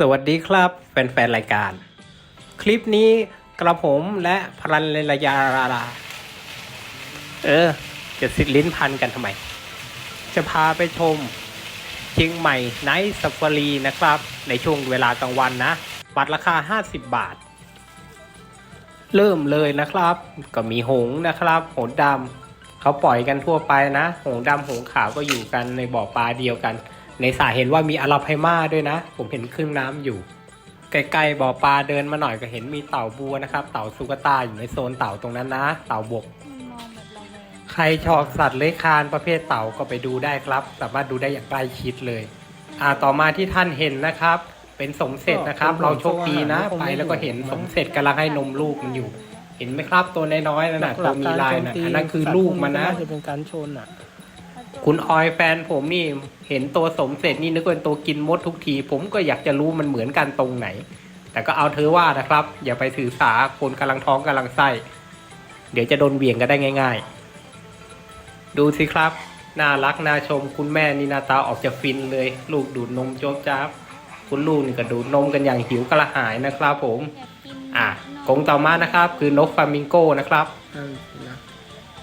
สวัสดีครับแฟนๆรายการ คลิปนี้กระผมและพรันเลยาราราเออ จะสิลิ้นพันกันทำไม จะพาไปชมเชียงใหม่ไนท์ซัฟฟารีนะครับ ในช่วงเวลากลางวันนะ บัตรราคา 50 บาท เริ่มเลยนะครับ ก็มีหงนะครับ หงดำเขาปล่อยกันทั่วไปนะ หงดำหงขาวก็อยู่กันในบ่อปลาเดียวกัน ในสาเห็นว่ามีอาราไพมาด้วยนะ ผมเห็นครึ่งน้ำอยู่ใกล้ๆบ่อปลาเดินมาหน่อยก็เห็นมีเต่าบัวนะครับ เต่าสุกตาอยู่ในโซนเต่าตรงนั้นนะ เต่าบกมันมองแบบเราเลยใครชอบสัตว์เลื้อยคลานประเภทเต่าก็ไปดูได้ครับ สามารถดูได้อย่างใกล้ชิดเลยอ่าต่อมาที่ท่านเห็นนะครับ เป็นสมเสร็จนะครับก็เราโชคดีนะคงไปไม่แล้วก็เห็นอยู่สมเสร็จกำลังให้นมลูกมันอยู่ เห็นไหมครับตัวน้อยๆนั่นน่ะตัวมีลายน่ะอันนั้นคือลูกมันนะาจะเป็นการชนอะ คุณออยแฟนผมนี่เห็นตัวสมเสร็จนี่นึกว่าเป็นตัวกินมดทุกที ผมก็อยากจะรู้มันเหมือนกันตรงไหน แต่ก็เอาเธอว่านะครับ อย่าไปถือสาคนกำลังท้องกำลังไส้ เดี๋ยวจะโดนเบี่ยงกันได้ง่าย ๆ ดูสิครับ น่ารักน่าชมคุณแม่นี่หนาตาออกจะฟินเลย ลูกดูดนมโจ๊บจ้าบคุณลูกนี่ก็ดูดนมกันอย่างหิวกระหายนะครับผม อะนกงต่อมานะครับ คือนกฟามิงโก้นะครับ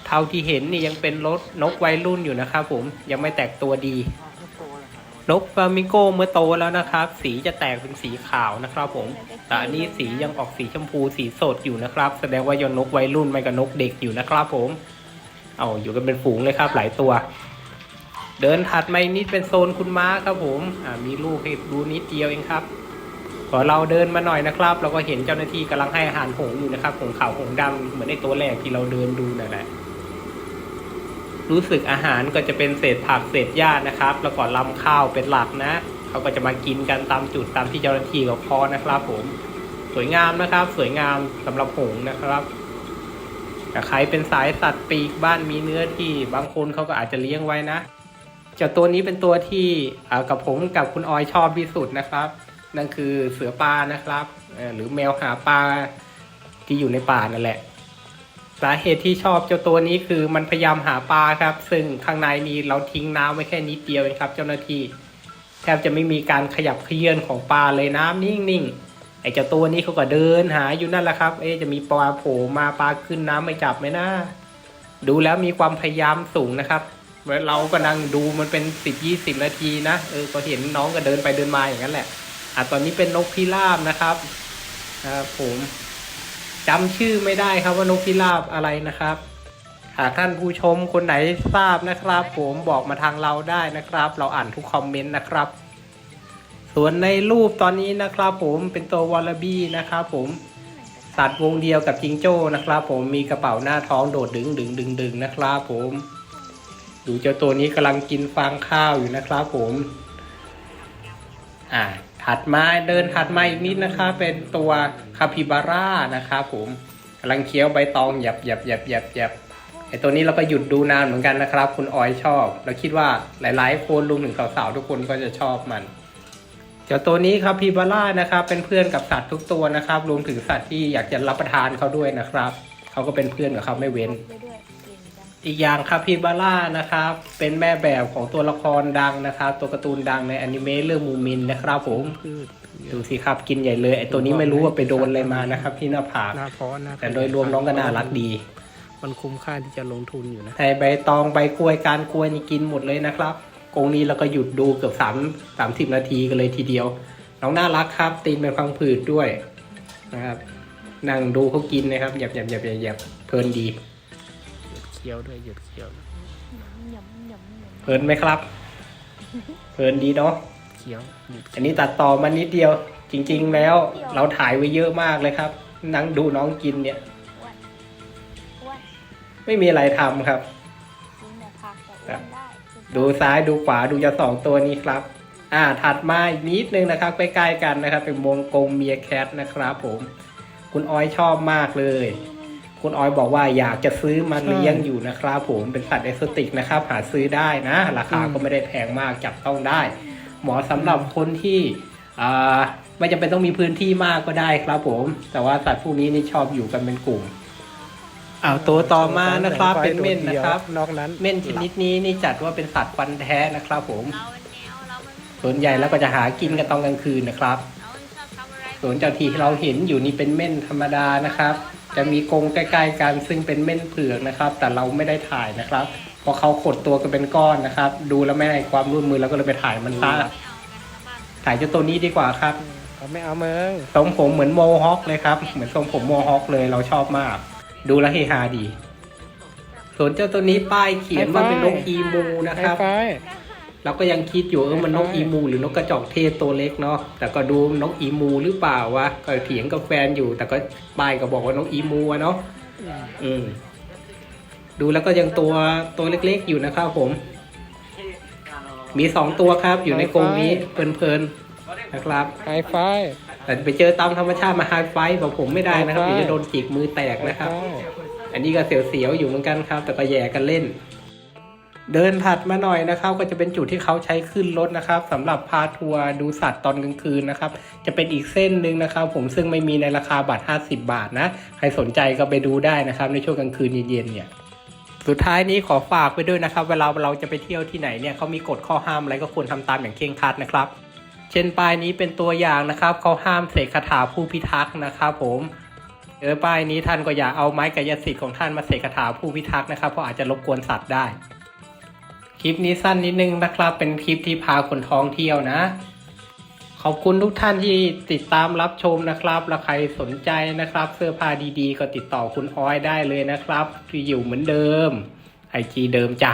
เท่าที่เห็นนี่ยังเป็นรถนกวัยรุ่นอยู่นะครับผมยังไม่แตกตัวดี นกฟลามิงโก้เมื่อโตแล้วนะครับ สีจะแตกเป็นสีขาวนะครับผม แต่อันนี้สียังออกสีชมพูสีสดอยู่นะครับ แสดงว่ายังนกวัยรุ่นไม่กับนกเด็กอยู่นะครับผม เอาอยู่กันเป็นฝูงเลยครับหลายตัว เดินถัดมาอีกนิดเป็นโซนคุณม้าครับผมอ่ามีลูกให้ดูนิดเดียวเองครับพอเราเดินมาหน่อยนะครับ เราก็เห็นเจ้าหน้าที่กำลังให้อาหารหงส์อยู่นะครับหงส์ขาวหงส์ดำเหมือนในตัวแรกที่เราเดินดูนั่นแหละ รู้สึกอาหารก็จะเป็นเศษผักเศษหญ้านะครับ แล้วก็ลำข้าวเป็นหลักนะเขาก็จะมากินกันตามจุดตามที่เจ้าหน้าที่เขาพอนะครับ ผมสวยงามนะครับ สวยงามสำหรับหงนะครับแต่ใครเป็นสายสัตว์ปีกบ้านมีเนื้อที่บางคนเขาก็อาจจะเลี้ยงไว้นะเจ้าตัวนี้เป็นตัวที่อ่ากับผมกับคุณออยชอบที่สุดนะครับ นั่นคือเสือปลานะครับเอ่อหรือแมวหาปลาที่อยู่ในป่านั่นแหละ สาเหตุที่ชอบเจ้าตัวนี้คือมันพยายามหาปลาครับ ซึ่งข้างในนี้เราทิ้งน้ำไว้แค่นิดเดียวเองครับ เจ้าหน้าที่แทบจะไม่มีการขยับเขยื่อนของปลาเลยน้ำนิ่งๆไอ้เจ้าตัวนี้เขาก็เดินหาอยู่นั่นแหละครับ เอ๊จะมีปลาโผล่มาปลาขึ้นน้ำไม่จับไหมนะดูแล้วมีความพยายามสูงนะครับเราก็นั่งดูมันเป็นสิบยี่สิบนาทีนะเออก็เห็นน้องก็เดินไปเดินมาอย่างนั้นแหละอะตอนนี้เป็นนกพิราบนะครับครับผม จำชื่อไม่ได้ครับว่านกพิราบอะไรนะครับ หากท่านผู้ชมคนไหนทราบนะครับ ผมบอกมาทางเราได้นะครับ เราอ่านทุกคอมเมนต์นะครับ ส่วนในรูปตอนนี้นะครับ ผมเป็นตัววอลลบี้นะครับผมสัตว์วงเดียวกับจิงโจ้นะครับ ผมมีกระเป๋าหน้าท้องโดดดึงดึงดึงดึงนะครับ ผมดูเจ้าตัวนี้กำลังกินฟางข้าวอยู่นะครับ ผม อ่า ถัดมาเดินถัดมาอีกนิดนะคะ เป็นตัวคาปิบาร่านะครับผมกำลังเคี้ยวใบตองหยับหยับหยับหยับหยับไอตัวนี้เราก็หยุดดูนานเหมือนกันนะครับ คุณออยชอบ เราคิดว่าหลายๆคนรวมถึงสาวๆทุกคนก็จะชอบมันเจ้าตัวนี้ครับพีบาร่านะครับ เป็นเพื่อนกับสัตว์ทุกตัวนะครับ รวมถึงสัตว์ที่อยากจะรับประทานเขาด้วยนะครับ เขาก็เป็นเพื่อนกับเขาไม่เว้น อีกอย่างครับพีบาร่านะครับ เป็นแม่แบบของตัวละครดังนะครับ ตัวการ์ตูนดังในอนิเมะเรื่องมูมินนะครับผมพืชดูสิครับกินใหญ่เลยไอตัวนี้ไม่รู้ว่าไปโดนอะไรมานะครับที่หน้าผากหน้าเพาะหน้าแต่โดยรวมน้องก็น่ารักดี มันคุ้มค่าที่จะลงทุนอยู่นะแต่ใบตองใบกล้วยการกล้วยนี่กินหมดเลยนะครับกรงนี้เราก็หยุดดูเกือบสามสามสิบนาทีกันเลยทีเดียว น้องน่ารักครับ ตีนเป็นฟังผืดด้วยนะครับนั่งดูเขากินนะครับหยับหยับหยับหยับหยับเพลินดีหยุดเคี้ยวด้วยหยุดเคี้ยวหยำหยำหยำเพลินไหมครับ เพลินดีเนาะ เคี้ยวหยุดอันนี้ตัดต่อมานิดเดียว จริง ๆ แล้ว เราถ่ายไว้เยอะมากเลยครับ นั่งดูน้องกินเนี่ย อ้วนอ้วนไม่มีอะไรทำครับ กินแต่ผักแต่อ้วนได้ดูซ้ายดูขวาดูจะสองตัวนี้ครับ อ่า ถัดมาอีกนิดนึงนะครับใกล้ๆกันนะครับ เป็นวงกลมเมียแคทนะครับผม คุณออยชอบมากเลย คุณออยบอกว่าอยากจะซื้อมาเลี้ยงอยู่นะครับผมเป็นสัตว์เอกโซติกนะครับ หาซื้อได้นะ ราคาก็ไม่ได้แพงมากจับต้องได้ เหมาะสำหรับคนที่อ่าไม่จำเป็นต้องมีพื้นที่มากก็ได้ครับผม แต่ว่าสัตว์พวกนี้นี่ชอบอยู่กันเป็นกลุ่มอ้าวตัวต่อมานะครับเป็นเม่นนะครับ นอกนั้นเม่นชนิดนี้นี่จัดว่าเป็นสัตว์ฟันแท้นะครับผมเราเป็นแนวเราเป็นส่วนใหญ่แล้วก็จะหากินกันตอนกลางคืนนะครับเราส่วนเจ้าที่เราเห็นอยู่นี่เป็นเม่นธรรมดานะครับ จะมีกรงใกล้ๆกันซึ่งเป็นเม่นเผือกนะครับ แต่เราไม่ได้ถ่ายนะครับเพราะเขาขดตัวกันเป็นก้อนนะครับ ดูแล้วไม่ให้ความร่วมมือเราก็เลยไปถ่ายมันซะถ่ายเจ้าตัวนี้ดีกว่าครับเขาไม่เอาเมืองทรงผมเหมือนโมฮอคเลยครับ เหมือนทรงผมโมฮอคเลยเราชอบมาก ดูแลวเฮฮาดีส่วนเจ้าตัวนี้ป้ายเขียนว่าเป็นนกอีมูนะไฮครับไฟ เราก็ยังคิดอยู่เออมันนกอีมู หรือนกกระจอกเทศตัวเล็กเนาะแต่ก็ดูนกอีมูหรือเปล่าวะก็เถียงกับแฟนอยู่ แต่ก็ป้ายก็บอกว่านกอีมูอะเนาะอืมดูแล้วก็ยังตัวตัวเล็กๆอยู่นะครับผม มีสองตัวครับอยู่ในกรงนี้เพลินๆนะครับไฮไฟแต่ไปเจอตามธรรมชาติมาไฮไฟท์บอกผมไม่ได้นะครับไฮไฟท์เดี๋ยวจะโดนจิกมือแตกนะครับ อันนี้ก็เสียวๆอยู่เหมือนกันครับ แต่ก็แย่กันเล่น เดินถัดมาหน่อยนะครับ ก็จะเป็นจุดที่เขาใช้ขึ้นรถนะครับสำหรับพาทัวร์ดูสัตว์ตอนกลางคืนนะครับ จะเป็นอีกเส้นหนึ่งนะครับ ผมซึ่งไม่มีในราคาบัตร 50 บาทนะใครสนใจก็ไปดูได้นะครับ ในช่วงกลางคืนเย็นๆเนี่ยสุดท้ายนี้ขอฝากไปด้วยนะครับ เวลาเราจะไปเที่ยวที่ไหนเนี่ยเขามีกฎข้อห้ามอะไรก็ควรทำตามอย่างเคร่งครัดนะครับ เช่นป้ายนี้เป็นตัวอย่างนะครับเขาห้ามเสกคาถาผู้พิทักษ์นะครับผมเออป้ายนี้ท่านก็อย่าเอาไม้กายสิทธิ์ของท่านมาเสกคาถาผู้พิทักษ์นะครับเพราะอาจจะรบกวนสัตว์ได้ ลิปนี้สั้นนิดนึงนะครับ เป็นคลิปที่พาคนท้องเที่ยวนะ ขอบคุณทุกท่านที่ติดตามรับชมนะครับและใครสนใจนะครับ เสื้อผ้าดีๆ ก็ติดต่อคุณอ้อยได้เลยนะครับที่อยู่เหมือนเดิมไอจีเดิมจ้ะ